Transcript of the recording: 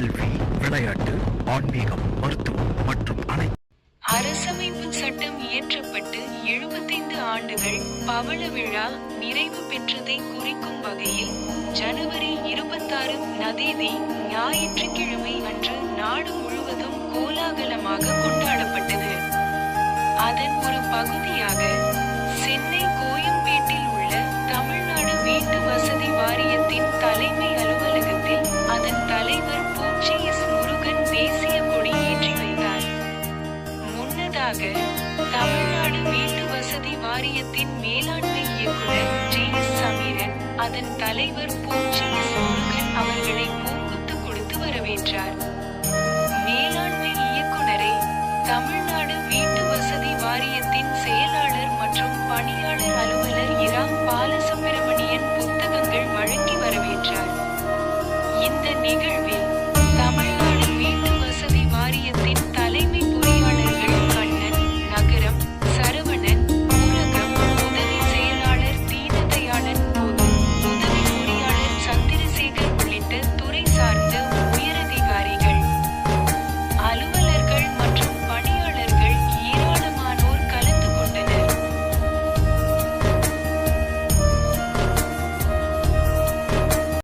கல்வி விளையாட்டு ஆன்மீகம் மருத்துவம் மற்றும் அனைத்து அரசமைப்பு சட்டம் இயற்றப்பட்டு எழுபத்தைந்து ஆண்டுகள் பவள விழா நிறைவு பெற்றதை குறிக்கும் வகையில் ஜனவரி இருபத்தாறு நதேதி ஞாயிற்றுக்கிழமை அன்று நாடு முழுவதும் கோலாகலமாக கொண்டு முன்னதாக தமிழ்நாடு வீட்டு வசதி வாரியத்தின் மேலாண்மை இயக்குநர் ஜி எஸ் சமீரன் அதன் தலைவர் பூச்சி எஸ் முருகன் அவர்களை பூங்குத்து கொடுத்து வரவேற்றார். மேலாண்மை இயக்குநரை தமிழ்நாடு வீட்டு வசதி வாரியத்தின் செயலாளர் மற்றும் பணியாளர்